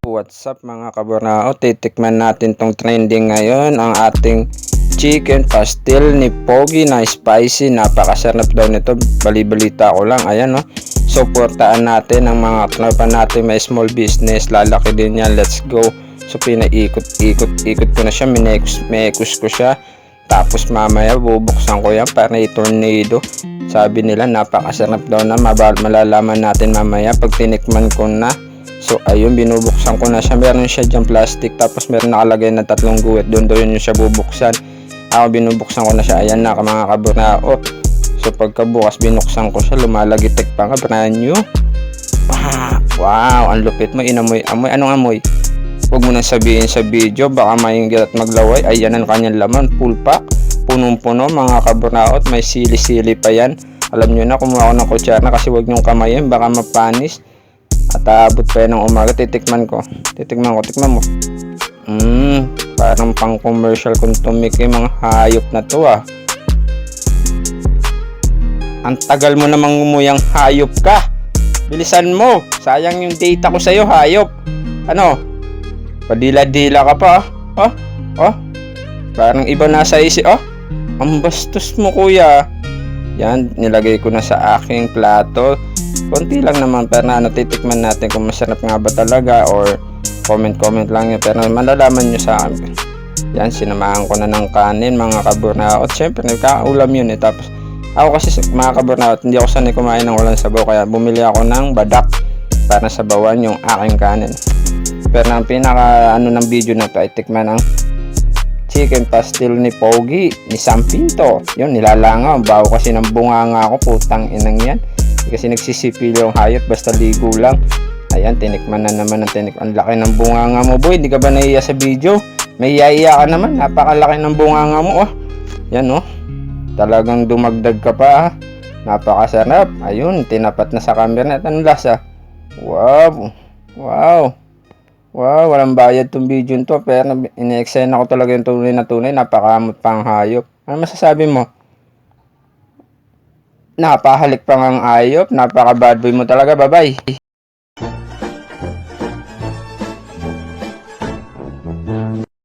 What's up mga kabornao? Titikman natin tong trending ngayon ang ating chicken pastil ni Pogi na spicy. Napakasarap daw nito. Bali-balita ko lang. Ayan no. Suportaan natin ang mga tropa natin may small business. Lalaki din yan. Let's go. So pinaikot-ikot-ikot ko na siya. Minekus, ko siya. Tapos mamaya bubuksan ko yan para i-tornado. Sabi nila napakasarap daw na malalaman natin mamaya pag tinikman ko na. So ayun binubuksan ko na siya. Meron siya dyan plastic tapos meron nakalagay na tatlong guwit. Doon doon yun siya bubuksan. Ako binubuksan ko na siya. Ayan na mga kaburnao. So pagkabukas binuksan ko siya lumalagitik pa nga brand new. Wow, ang lupit mo inamoy. Amoy anong amoy? Huwag mo nang sabihin sa video, baka maingit at maglaway. Ayan ang kanyang laman, full pack. Punong-puno mga kaburnaot, may sili-sili pa yan. Alam nyo na, kumuha ako ng kutsara kasi huwag nyong kamayin, baka mapanis. At aabot pa yan ng umaga, titikman ko. Titikman ko, tikman mo. Mmm, parang pang commercial kung tumiki mga hayop na to ah. Ang tagal mo namang umuyang hayop ka. Bilisan mo. Sayang yung data ko sa'yo, hayop. Ano? Padila-dila ka pa, oh. Oh. Parang iba nasa isip, oh. Ang bastos mo, kuya. Yan, nilagay ko na sa aking plato. Konti lang naman, pero ano, titikman natin kung masarap nga ba talaga or comment-comment lang yun. Pero malalaman nyo sa akin. Yan, sinamahan ko na ng kanin, mga kaburnaot. Siyempre, nagkaulam yun eh. Tapos, ako kasi mga kaburnaot, hindi ako sanay kumain ng ulan sabaw. Kaya bumili ako ng badak para sabawan yung aking kanin. Pero ang pinaka ano ng video na to ay tikman ang chicken pastil ni Pogi ni Sam Pinto. Yun, nilalangaw. Ang baho kasi ng bunganga ako. Putang inang yan. Kasi nagsisipilo yung hayop. Basta ligo lang. Ayan, tinikman na naman ang tinik. Ang laki ng bunganga mo, boy. Hindi ka ba naiya sa video? May iya ka naman. Napakalaki ng bunganga mo, oh. Yan, oh. Talagang dumagdag ka pa, ah. Napakasarap. Ayun, tinapat na sa camera. At Anong lasa? Wow. Wow. Wow, walang bayad tong video to pero ine-extend ako talaga yung tunay na tunay, napakamot pang hayop. Ano masasabi mo? Napahalik pa ang hayop, napaka bad boy mo talaga, bye-bye.